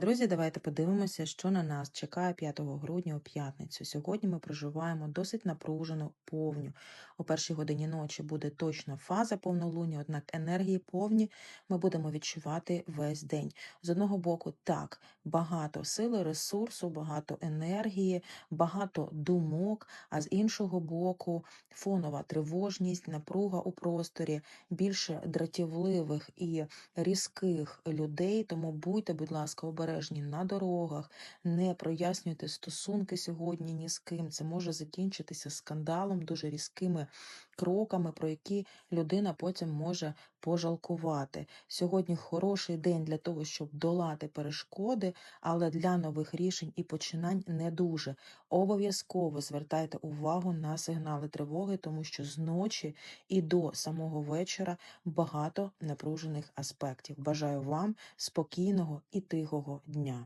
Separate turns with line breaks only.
Друзі, давайте подивимося, що на нас чекає 5 грудня у п'ятницю. Сьогодні ми проживаємо досить напружену повню. У першій годині ночі буде точно фаза повнолуння, однак енергії повні ми будемо відчувати весь день. З одного боку, так, багато сили, ресурсу, багато енергії, багато думок, а з іншого боку, фонова тривожність, напруга у просторі, більше дратівливих і різких людей. Тому будьте, будь ласка, обережні на дорогах, не прояснюйте стосунки сьогодні ні з ким. Це може закінчитися скандалом, дуже різкими кроками, про які людина потім може пожалкувати. Сьогодні хороший день для того, щоб долати перешкоди, але для нових рішень і починань не дуже. Обов'язково звертайте увагу на сигнали тривоги, тому що зночі і до самого вечора багато напружених аспектів. Бажаю вам спокійного і тихого дня.